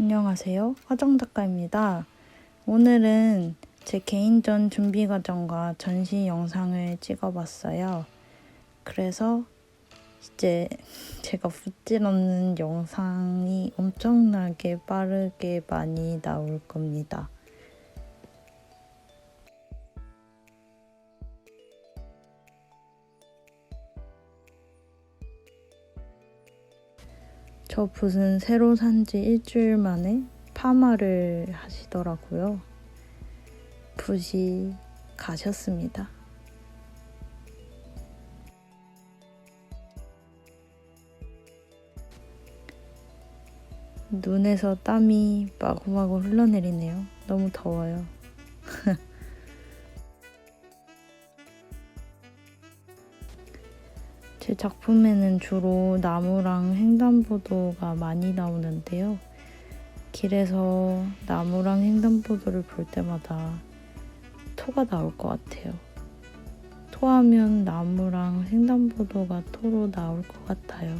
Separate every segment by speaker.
Speaker 1: 안녕하세요. 화정 작가입니다. 오늘은 제 개인전 준비 과정과 전시 영상을 찍어봤어요. 그래서 이제 제가 없는 영상이 엄청나게 빠르게 많이 나올 겁니다. 저 붓은 새로 산 지 일주일 만에 파마를 하시더라고요. 붓이 가셨습니다. 눈에서 땀이 마구마구 흘러내리네요. 너무 더워요. 제 작품에는 주로 나무랑 횡단보도가 많이 나오는데요. 길에서 나무랑 횡단보도를 볼 때마다 토가 나올 것 같아요. 토하면 나무랑 횡단보도가 토로 나올 것 같아요.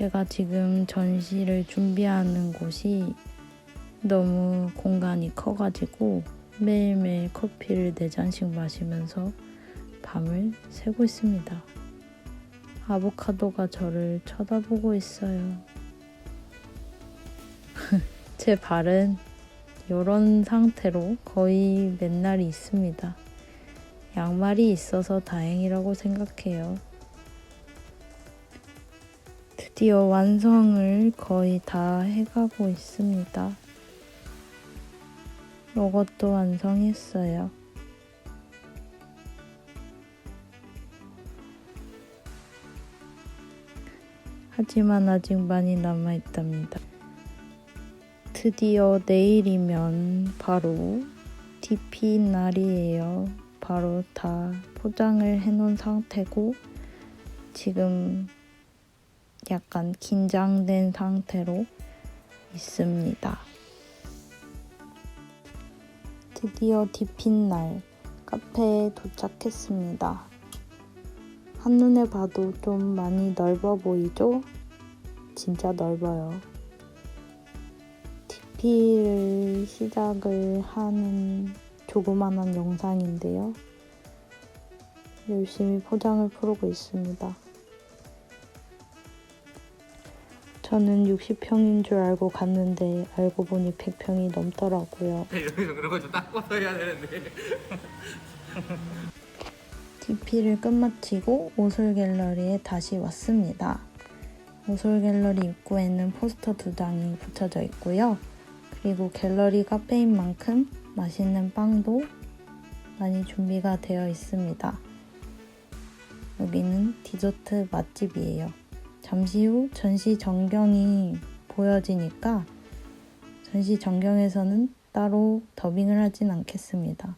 Speaker 1: 제가 지금 전시를 준비하는 곳이 너무 공간이 커가지고 매일매일 커피를 4잔씩 마시면서 밤을 새고 있습니다. 아보카도가 저를 쳐다보고 있어요. 제 발은 이런 상태로 거의 맨날 있습니다. 양말이 있어서 다행이라고 생각해요. 드디어 완성을 거의 다 해가고 있습니다. 이것도 완성했어요. 하지만 아직 많이 남아있답니다. 드디어 내일이면 바로 DP 날이에요. 바로 다 포장을 해놓은 상태고 지금 약간 긴장된 상태로 있습니다. 드디어 디핀 날 카페에 도착했습니다. 한눈에 봐도 좀 많이 넓어 보이죠? 진짜 넓어요. DP를 시작을 하는 조그만한 영상인데요. 열심히 포장을 풀고 있습니다. 저는 60평인 줄 알고 갔는데 알고 보니 100평이 넘더라고요.
Speaker 2: 여기서 그런 거좀 닦아서 해야 되는데
Speaker 1: DP를 끝마치고 오솔 갤러리에 다시 왔습니다. 오솔 갤러리 입구에는 포스터 두 장이 붙여져 있고요. 그리고 갤러리 카페인 만큼 맛있는 빵도 많이 준비가 되어 있습니다. 여기는 디저트 맛집이에요. 잠시 후 전시 전경이 보여지니까 전시 전경에서는 따로 더빙을 하진 않겠습니다.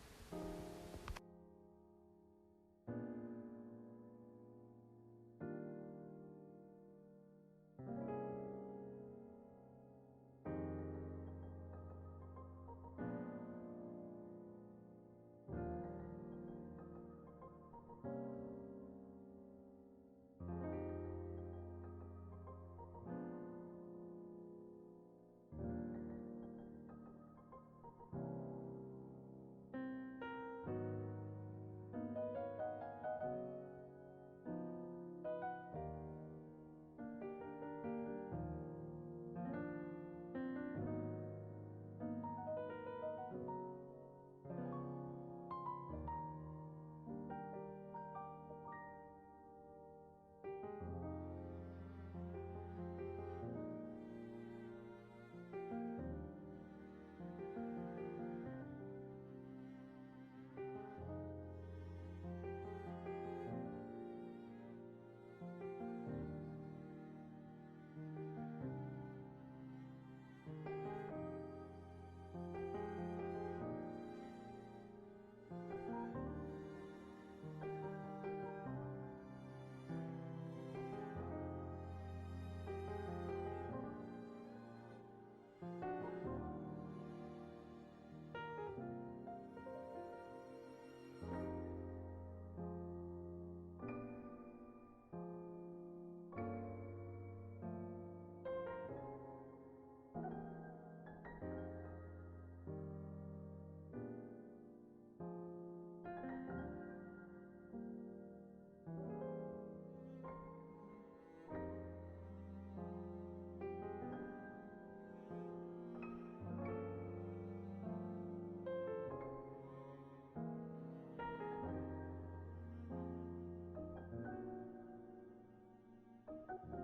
Speaker 1: thank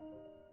Speaker 1: you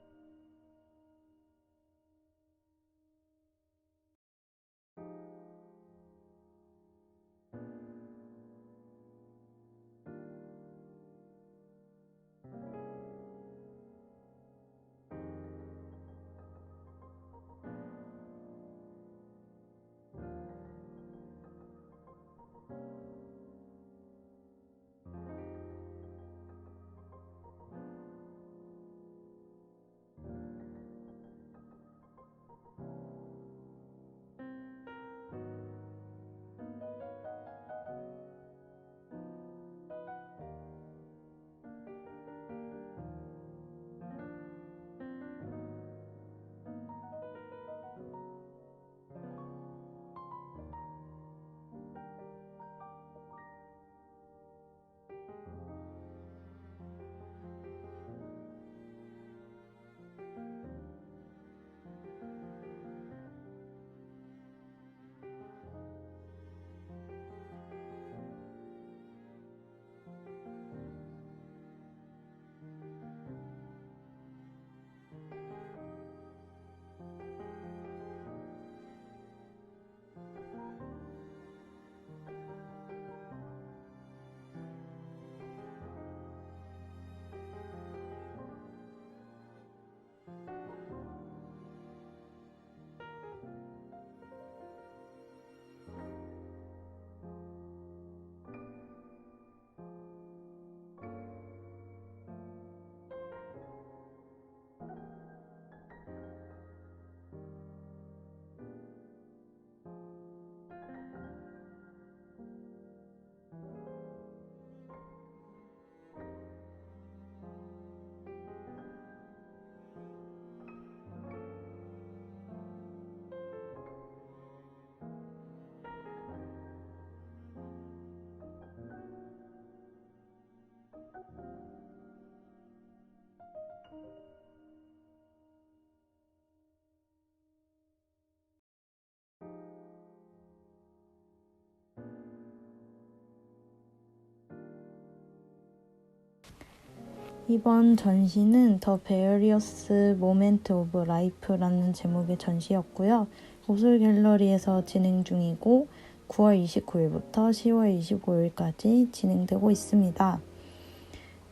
Speaker 1: 이번 전시는 더 베어리어스 모멘트 오브 라이프라는 제목의 전시였고요. 오솔 갤러리에서 진행 중이고 9월 29일부터 10월 25일까지 진행되고 있습니다.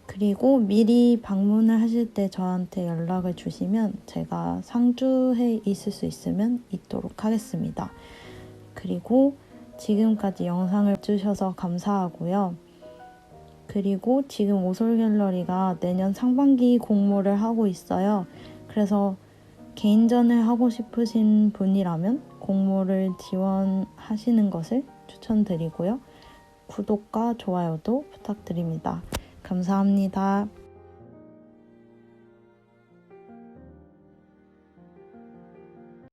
Speaker 1: 그리고 미리 방문을 하실 때 저한테 연락을 주시면 제가 상주해 있을 수 있으면 있도록 하겠습니다. 그리고 지금까지 영상을 주셔서 감사하고요. 그리고 지금 오솔 갤러리가 내년 상반기 공모를 하고 있어요. 그래서 개인전을 하고 싶으신 분이라면 공모를 지원하시는 것을 추천드리고요. 구독과 좋아요도 부탁드립니다. 감사합니다.